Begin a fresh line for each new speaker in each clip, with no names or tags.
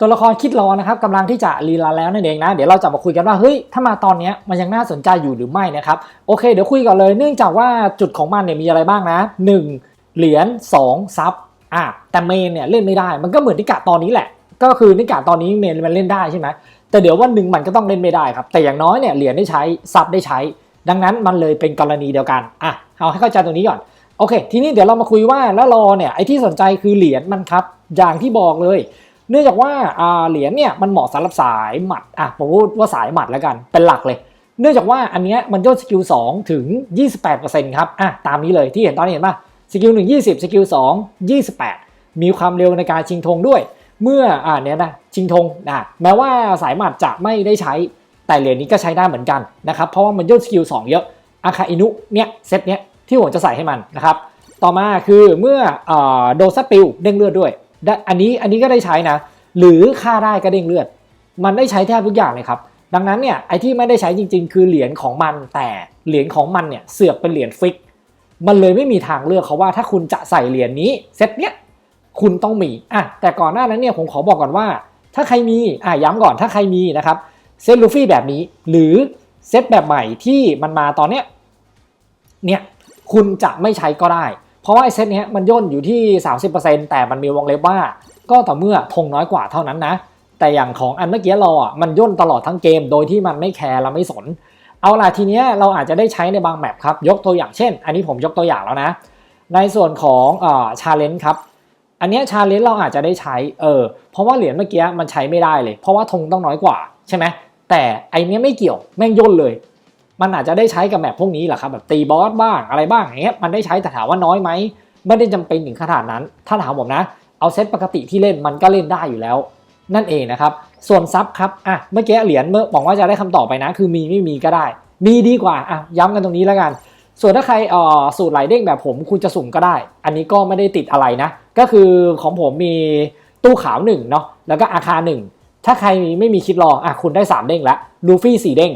ตัวละครคิดรอนะครับกำลังที่จะรีลันแล้วนั่นเองนะ เดี๋ยวเราจะมาคุยกันว่าเฮ้ยถ้ามาตอนนี้มันยังน่าสนใจอยู่หรือไม่นะครับโอเค เดี๋ยวคุยก่อนเลยเนื่องจากว่าจุดของมันเนี่ยมีอะไรบ้างนะ 1 เหรียญ 2 ซับอะแต่เมนเนี่ยเล่นไม่ได้ มันก็เหมือนนิกาตอนนี้แหละ ก็คือนิกาตอนนี้เมนมันเล่นได้ใช่ไหมแต่เดี๋ยววันหนึ่งมันก็ต้องเล่นไม่ได้ครับแต่อย่างน้อยเนี่ยเหรียญได้ใช้ซับได้ใช้ ดังนั้นมันเลยเป็นกรณีเดียวกันอะเอาให้เข้าใจตรงนี้ก่อนโอเค ทีนี้เดี๋ยวเรามาคุยว่าแล้วรอเนี่ยไอ้ที่สนใจคือเหรียญมันครับอย่างที่บอกเลย เนื่องจากว่าเหรียญเนี่ยมันเหมาะสำหรับสายหมัดอะผมพูดว่าสายหมัดแล้วกันเป็นหลักเลย เนื่องจากว่าอันเนี้ยมันย่นสกิล2ถึง 28%ครับอะตามนี้เลยที่เห็นตอนนี้เห็นป่ะสกิล1 20สกิล2 28 มีความเร็วในการชิงธงด้วย เมื่ออ่าเนี้ยนะชิงธงอะแม้ว่าสายหมัดจะไม่ได้ใช้แต่เหรียญนี้ก็ใช้ได้เหมือนกันนะครับเพราะว่ามันย่นสกิล2เยอะอาคาอินุเนี่ยเซตเนี้ยที่ผมจะใส่ให้มันนะครับต่อมาคือเมื่อเออโดนสปิลเด้งเลือดด้วย ได้อันนี้อันนี้ก็ได้ใช้นะ หรือฆ่าได้ก็เด้งเลือด มันได้ใช้แทบทุกอย่างเลยครับ ดังนั้นเนี่ยไอที่ไม่ได้ใช้จริง ๆ คือเหรียญของมันแต่เหรียญของมันเนี่ยเสือกเป็นเหรียญฟิก มันเลยไม่มีทางเลือกเขาว่าถ้าคุณจะใส่เหรียญนี้เซตเนี้ยคุณต้องมีอะแต่ก่อนหน้านั้นเนี่ยผมขอบอกก่อนว่า ถ้าใครมีอะย้ำก่อนถ้าใครมีนะครับเซตลูฟี่แบบนี้หรือเซตแบบใหม่ที่มันมาตอนเนี้ยเนี่ยคุณจะไม่ใช้ก็ได้ เพราะว่าไอเซตเนี้ยมันย่นอยู่ที่ 30%แต่มันมีวงเล็บว่า ก็ต่อเมื่อธงน้อยกว่าเท่านั้นนะ แต่อย่างของอันเมื่อกี้เราอะมันย่นตลอดทั้งเกม โดยที่มันไม่แคร์และไม่สน เอาล่ะทีเนี้ยเราอาจจะได้ใช้ในบางแมปครับยกตัวอย่างเช่น อันนี้ผมยกตัวอย่างแล้วนะ ในส่วนของเอ่อชาเลนจ์ครับอันเนี้ยชาเลนจ์เราอาจจะได้ใช้เออเพราะว่าเหรียญเมื่อกี้มันใช้ไม่ได้เลย เพราะว่าธงต้องน้อยกว่าใช่ไหมแต่ไอเนี้ยไม่เกี่ยวแม่งย่นเลย มันอาจจะได้ใช้กับแมปพวกนี้แหละครับแบบตีบอสบ้างอะไรบ้างอย่างเงี้ยมันได้ใช้แต่ถามว่าน้อยไหมไม่ได้จำเป็นถึงขนาดนั้น ถ้าถามผมนะ เอาเซตปกติที่เล่นมันก็เล่นได้อยู่แล้ว นั่นเองนะครับ ส่วนซับครับอะเมื่อกี้เหรียญเมื่อบอกว่าจะได้คำตอบไปนะ คือมีไม่มีก็ได้ มีดีกว่าอะย้ำกันตรงนี้แล้วกัน ส่วนถ้าใครอ่อสูตรไหลเด้งแบบผมคุณจะสุ่มก็ได้ อันนี้ก็ไม่ได้ติดอะไรนะ ก็คือของผมมีตู้ขาวหนึ่งเนาะแล้วก็อาคาหนึ่งถ้าใครไม่มีคิดรออะคุณได้ 3 เด้งแล้วลูฟี่4เด้ง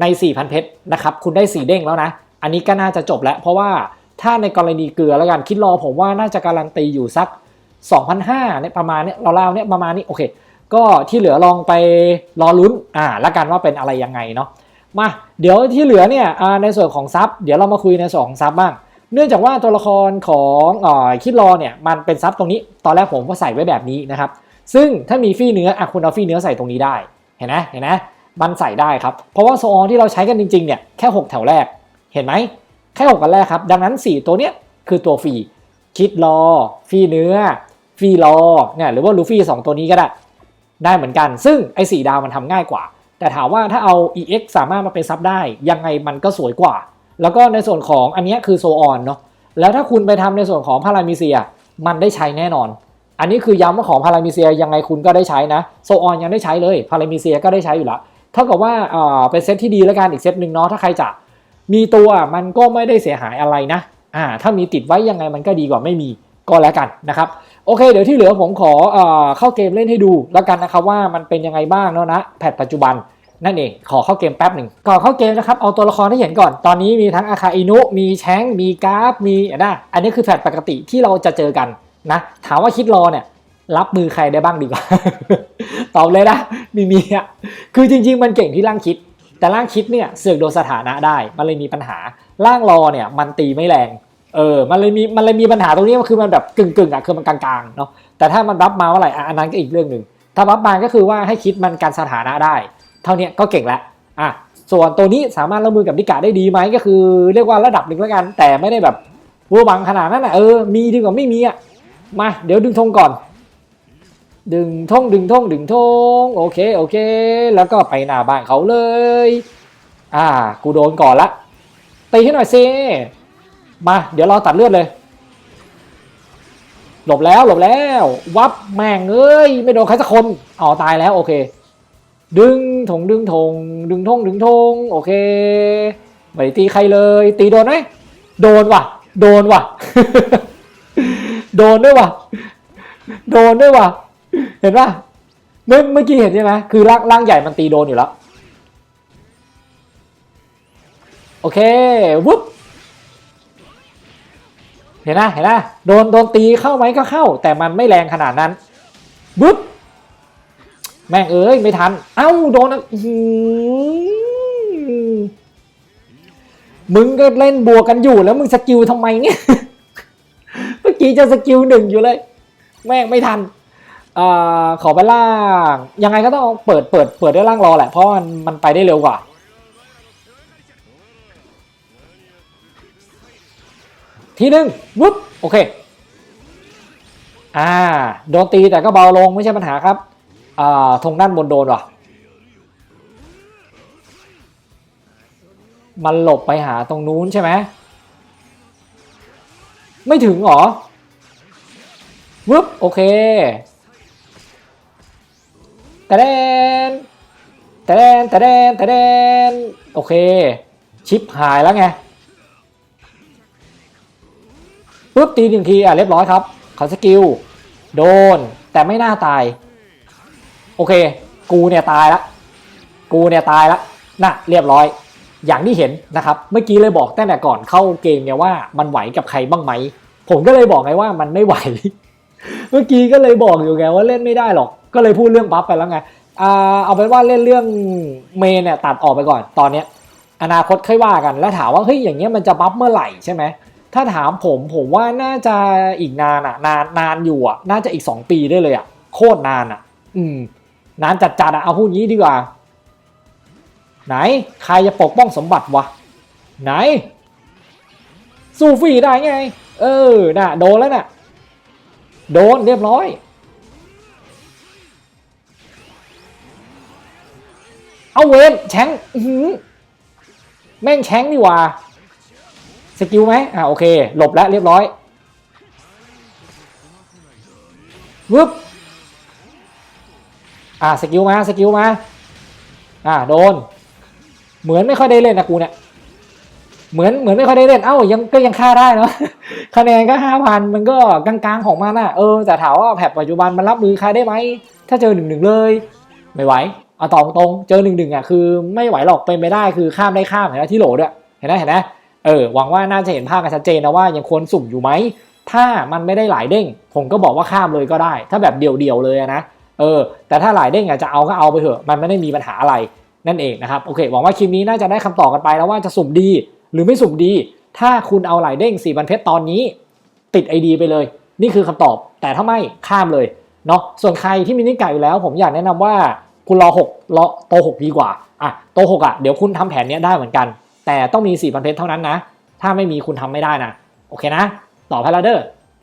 ใน 4,000 เพชรนะครับคุณได้ 4 เด้งแล้วนะ อันนี้ก็น่าจะจบแล้ว เพราะว่าถ้าในกรณีเกลือแล้วกันคิดรอผมว่าน่าจะการันตีอยู่สัก 2,500เนี่ยประมาณเนี้ยเราๆเนี่ยประมาณนี้โอเค ก็ที่เหลือลองไปรอลุ้นอ่าละกันว่าเป็นอะไรยังไงเนาะมาเดี๋ยวที่เหลือเนี่ยอ่าในส่วนของซับเดี๋ยวเรามาคุยในส่วนของซับบ้าง เนื่องจากว่าตัวละครของอ่อคิดรอเนี่ยมันเป็นซับตรงนี้ตอนแรกผมก็ใส่ไว้แบบนี้นะครับ ซึ่งถ้ามีฟี่เนื้ออะคุณเอาฟี่เนื้อใส่ตรงนี้ได้เห็นไหมเห็นไหม มันใส่ได้ครับ เพราะว่าโซออที่เราใช้กันจริงๆเนี่ยแค่ 6 แถวแรก เห็นไหมแค่ 6 กันแรกครับ ดังนั้น 4 ตัวเนี้ยคือตัวฟรี คิดรอฟรีเนื้อฟรีรอเนี่ยหรือว่าลูฟี่สองตัวนี้ก็ได้ ได้เหมือนกัน ซึ่งไอ้สดาวมันทำง่ายกว่า แต่ถามว่าถ้าเอา EX สามารถมาเป็นซับได้ ยังไงมันก็สวยกว่า แล้วก็ในส่วนของอันนี้คือโซออนเนาะแล้วถ้าคุณไปทำในส่วนของพารามิเซียมันได้ใช้แน่นอน อันนี้คือย้ำว่าของพารามิเซียยังไงคุณก็ได้ใช้นะ โซออนยังได้ใช้เลย พารามิเซียก็ได้ใช้อยู่ล้ว เท่ากับว่าเอ่อเป็นเซตที่ดีแล้วกันอีกเซตหนึ่งเนาะถ้าใครจะมีตัวมันก็ไม่ได้เสียหายอะไรนะอ่าถ้ามีติดไว้ยังไงมันก็ดีกว่าไม่มีก็แล้วกันนะครับโอเค เดี๋ยวที่เหลือผมขอเอเข้าเกมเล่นให้ดูแล้วกันนะครับว่ามันเป็นยังไงบ้างเนาะนะแพทปัจจุบันนั่นเองขอเข้าเกมแป๊บหนึ่งก่อนเข้าเกมนะครับเอาตัวละครให้เห็นก่อนตอนนี้มีทั้งอาคาอินุ มีแชงมีกราฟมีนะอันนี้คือแพทปกติที่เราจะเจอกันนะถามว่าคิดรอเนี่ย รับมือใครได้บ้างดีกว่า ตอบเลยนะมีมีอะคือจริง ๆ มันเก่งที่ร่างคิด แต่ร่างคิดเนี่ยเสือกโดนสถานะได้ มันเลยมีปัญหาร่างรอเนี่ยมันตีไม่แรงเออ มันเลยมี มันเลยมีปัญหาตรงนี้มันคือมันแบบกึ่งกึ่งๆอะ คือมันกลางๆ เนาะ แต่ถ้ามันรับมาเมื่อไรอันนั้นก็อีกเรื่องหนึ่ง ถ้ารับมาก็คือว่าให้คิดมันการสถานะได้ เท่านี้ก็เก่งล้วอะ ส่วนตัวนี้สามารถรับมือกับนิกาได้ดีไหมก็คือ เรียกว่าระดับหนึ่งแล้วกัน แต่ไม่ได้แบบวัวบังขนาดนั้นอะ เออ มีดีกว่าไม่มีอะ มา เดี๋ยวดึงธงก่อน ดึงธงดึงธงดึงธงโอเคโอเค แล้วก็ไปหน้าบ้านเขาเลย อ่า กูโดนก่อนละตีให้หน่อยซิมา เดี๋ยวเราตัดเลือดเลย หลบแล้วหลบแล้ว วับแม่งเอ้ยไม่โดนใครสักคนอ๋อตายแล้วโอเค ดึงถงดึงถงดึงท่งดึงท่งโอเคไม่ตีใครเลย ตีโดนไหมโดนว่ะ โดนว่ะ โดนด้วยว่ะ โดนด้วยว่ะ เห็นป่ะเมื่อเมื่อกี้เห็นใช่ไหมคือร่างร่างใหญ่มันตีโดนอยู่แล้ว โอเควุ๊บเห็นนะเห็นนะโดนโดนตีเข้าไหมก็เข้า แต่มันไม่แรงขนาดนั้นบุ๊บแม่งเอ้ยไม่ทัน เอ้าโดนอะมึงก็เล่นบวกกันอยู่แล้วมึงสกิลทำไมเนี่ย เมื่อกี้จะสกิลหนึ่งอยู่เลย แม่งไม่ทัน อขอไปล่าง ยังไงก็ต้องเปิดเปิดเปิดด้วยล่างรอแหละ เพราะมันมันไปได้เร็วกว่า ทีหนึ่งวุ๊บโอเค อ่า โดนตีแต่ก็เบาลงไม่ใช่ปัญหาครับ อ่าทงด้านบนโดนว่ะ มันหลบไปหาตรงนู้นใช่ไหม ไม่ถึงหรอวึบโอเค แต่แดนแต่แดนแต่แดนแต่แดนโอเค ชิปหายแล้วไงปุ๊บตีหนึ่งทีอะเรียบร้อยครับขอสกิลโดน แต่ไม่น่าตาย โอเค กูเนี่ยตายละกูเนี่ยตายละน่ะเรียบร้อย อย่างที่เห็นนะครับ เมื่อกี้เลยบอกตั้งแต่ก่อนเข้าเกมเนี่ยว่ามันไหวกับใครบ้างไหม ผมก็เลยบอกไงว่ามันไม่ไหว เมื่อกี้ก็เลยบอกอยู่ไงว่าเล่นไม่ได้หรอก ก็เลยพูดเรื่องบัฟไปแล้วไงอ่าเอาเป็นว่าเล่นเรื่องเมนเนี่ยตัดออกไปก่อนตอนเนี้ยอนาคตค่อยว่ากัน แล้วถามว่าเฮ้ยอย่างเงี้ยมันจะบัฟเมื่อไหร่ใช่ไหมถ้าถามผมผมว่าน่าจะอีกนานอะ นานนานอยู่อะ น่าจะอีกสองปีได้เลยอะ โคตรนานอะ อืม นานจัดจัดอะเอาพูดงี้ดีกว่า ไหน ใครจะปกป้องสมบัติวะ ไหน สู้ฟรีได้ไง เออ น่ะ โดนแล้วน่ะ โดนเรียบร้อย เอาเวนแชงหือแม่งแชงนี่ว่าสกิลไหมอ่าโอเค หลบแล้วเรียบร้อยวึบอ่าสกิลมาสกิลมา อ่าโดน เหมือนไม่ค่อยได้เล่นนะกูเนี่ย เหมือนเหมือนไม่ค่อยได้เล่น เอ้ายังก็ยังฆ่าได้เนาะคะแนนก็ห้าพันมันก็กลางๆของมันอะเออแต่ถามว่าแพทปัจจุบันมันรับมือใครได้ไหม ถ้าเจอหนึ่งหนึ่งเลย ไม่ไหวเอาตรงตรงๆเจอหนึ่งหนึ่งอะคือไม่ไหวหรอกเป็นไปได้คือข้ามได้ข้ามเห็นไหมที่โหลด้วยเห็นไหมเห็นไหมเออหวังว่าน่าจะเห็นภาพกันชัดเจนนะว่ายังควรสุ่มอยู่ไหมถ้ามันไม่ได้หลายเด้ง ผมก็บอกว่าข้ามเลยก็ได้ ถ้าแบบเดี่ยวๆเลยนะเออแต่ถ้าหลายเด้งอยากจะเอาก็เอาไปเถอะมันไม่ได้มีปัญหาอะไรนั่นเองนะครับโอเคหวังว่าคลิปนี้น่าจะได้คำตอบกันไปแล้วว่าจะสุ่มดี หรือไม่สุ่มดี ถ้าคุณเอาหลายเด้งสี่บันเพชรตอนนี้ ติดไอดีไปเลย นี่คือคำตอบ แต่ถ้าไม่ข้ามเลยเนาะส่วนใครที่มีนิกไก่อยู่แล้ว ผมอยากแนะนำว่าคุณรอ6รอโต6ดีกว่าอะโต6อะเดี๋ยวคุณทำแผนเนี้ยได้เหมือนกัน แต่ต้องมี4บันเพชรเท่านั้นนะ ถ้าไม่มีคุณทำไม่ได้นะ โอเคนะ ต่อพาราเดอร์